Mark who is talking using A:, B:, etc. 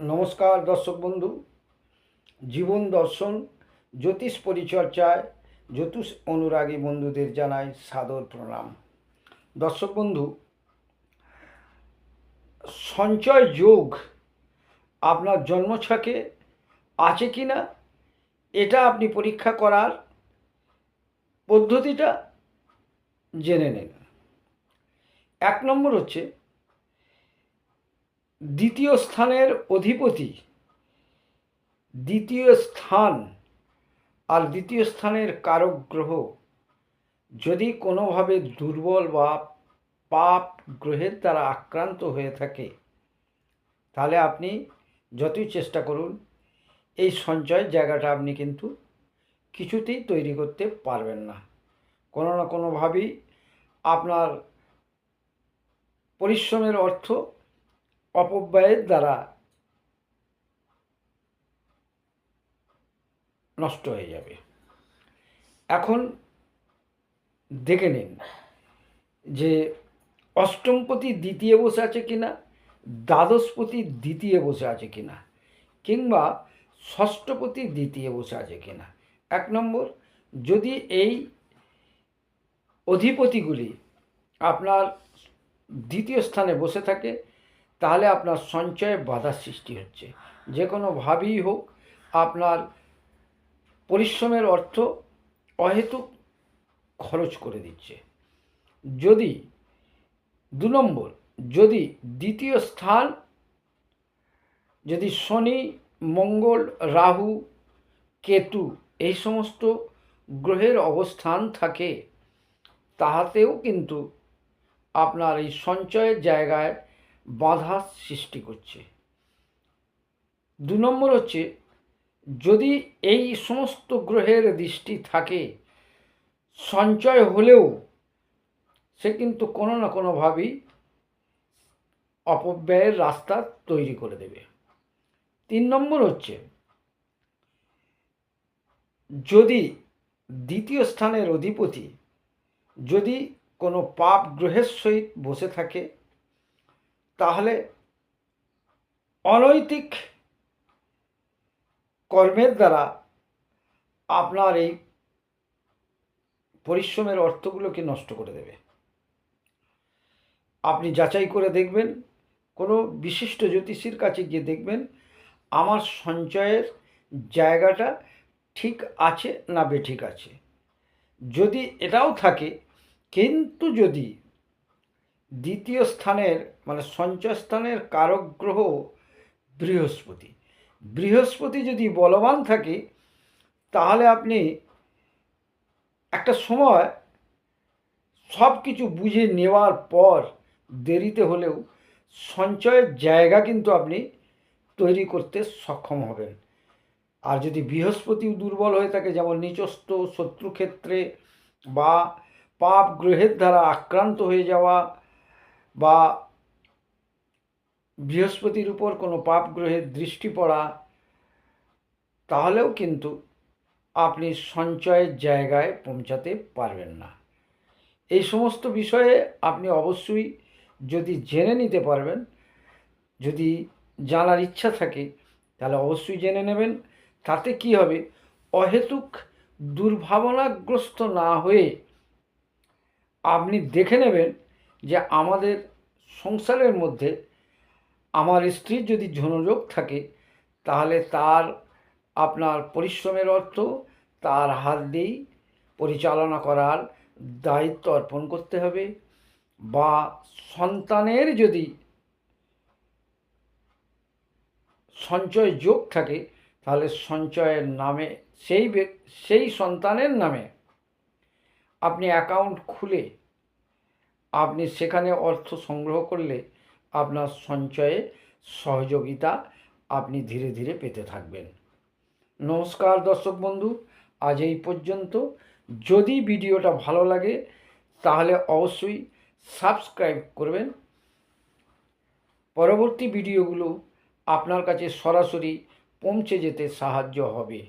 A: নমস্কার, দর্শক বন্ধু। জীবন দর্শন, জ্যোতিষ পরিচর্যায় জ্যোতিষ অনুরাগী বন্ধুদের জানাই সাদর প্রণাম। দর্শক বন্ধু, সঞ্চয় যোগ আপনার জন্মছকে আছে কি না এটা আপনি পরীক্ষা করার পদ্ধতিটা জেনে নিন। এক নম্বর হচ্ছে দ্বিতীয় স্থানের অধিপতি, দ্বিতীয় স্থান আর দ্বিতীয় স্থানের কারক গ্রহ যদি কোনোভাবে দুর্বল বা পাপ গ্রহের দ্বারা আক্রান্ত হয়ে থাকে, তাহলে আপনি যতই চেষ্টা করুন, এই সঞ্চয়ের জায়গাটা আপনি কিন্তু কিছুতেই তৈরি করতে পারবেন না। কোনো না কোনোভাবেই আপনার পরিশ্রমের অর্থ অপব্যয়ের দ্বারা নষ্ট হয়ে যাবে। এখন দেখে নিন যে অষ্টমপতি দ্বিতীয় বসে আছে কিনা দ্বাদশপতি দ্বিতীয় বসে আছে কিনা কিংবা ষষ্ঠপতি দ্বিতীয় বসে আছে কিনা এক নম্বর, যদি এই অধিপতিগুলি আপনার দ্বিতীয় স্থানে বসে থাকে তাহলে আপনার সঞ্চয়ে বাধার সৃষ্টি হচ্ছে। যে কোনোভাবেই হোক, আপনার পরিশ্রমের অর্থ অহেতুক খরচ করে দিচ্ছে। যদি দু নম্বর, যদি দ্বিতীয় স্থান, যদি শনি, মঙ্গল, রাহু, কেতু এই সমস্ত গ্রহের অবস্থান থাকে, তাহাতেও কিন্তু আপনার এই সঞ্চয়ের জায়গায় বাধা সৃষ্টি করছে। দু নম্বর হচ্ছে, যদি এই সমস্ত গ্রহের দৃষ্টি থাকে, সঞ্চয় হলেও সে কিন্তু কোনো না কোনোভাবেই অপব্যয়ের রাস্তা তৈরি করে দেবে। তিন নম্বর হচ্ছে, যদি দ্বিতীয় স্থানের অধিপতি যদি কোনো পাপ গ্রহের সহিত বসে থাকে তাহলে অনৈতিক কর্মের দ্বারা আপনার এই পরিশ্রমের অর্থগুলোকে নষ্ট করে দেবে? আপনি যাচাই করে দেখবেন, কোনো বিশিষ্ট জ্যোতিষীর কাছে গিয়ে দেখবেন, আমার সঞ্চয়ের জায়গাটা ঠিক আছে না বেঠিক আছে। যদি এটাও থাকে, কিন্তু যদি দ্বিতীয় স্থানের মানে সঞ্চয় স্থানের কারক গ্রহ বৃহস্পতি। বৃহস্পতি যদি বলবান থাকে, তাহলে আপনি একটা সময় সব কিছু বুঝে নেওয়ার পর দেরিতে হলেও সঞ্চয়ের জায়গা কিন্তু আপনি তৈরি করতে সক্ষম হবেন। আর যদি বৃহস্পতিও দুর্বল হয়ে থাকে, যেমন নিচস্থ, শত্রুক্ষেত্রে বা পাপ গ্রহের দ্বারা আক্রান্ত হয়ে যাওয়া বা বৃহস্পতির উপর কোনো পাপ গ্রহের দৃষ্টি পড়া, তাহলেও কিন্তু আপনি সঞ্চয়ের জায়গায় পৌঁছাতে পারবেন না। এই সমস্ত বিষয়ে আপনি অবশ্যই যদি জেনে নিতে পারবেন, যদি জানার ইচ্ছা থাকে, তাহলে অবশ্যই জেনে নেবেন। তাতে কি হবে? অহেতুক দুর্ভাবনাগ্রস্ত না হয়ে আপনি দেখে নেবেন যে আমাদের সংসারের মধ্যে আমার স্ত্রীর যদি যৌনরোগ থাকে, তাহলে তার আপনার পরিশ্রমের অর্থ, তার হাত দিয়েই পরিচালনা করার দায়িত্ব অর্পণ করতে হবে। বা সন্তানের যদি সঞ্চয় যোগ থাকে, তাহলে সঞ্চয়ের নামে সেই সেই সন্তানের নামে আপনি অ্যাকাউন্ট খুলে আপনি সেখানে অর্থ সংগ্রহ করলে আপনার সঞ্চয়ে সহযোগিতা আপনি ধীরে ধীরে পেতে থাকবেন। নমস্কার দর্শক বন্ধু, আজ এই পর্যন্ত। যদি ভিডিওটা ভালো লাগে, তাহলে অবশ্যই সাবস্ক্রাইব করবেন। পরবর্তী ভিডিওগুলো আপনার কাছে সরাসরি পৌঁছে যেতে সাহায্য হবে।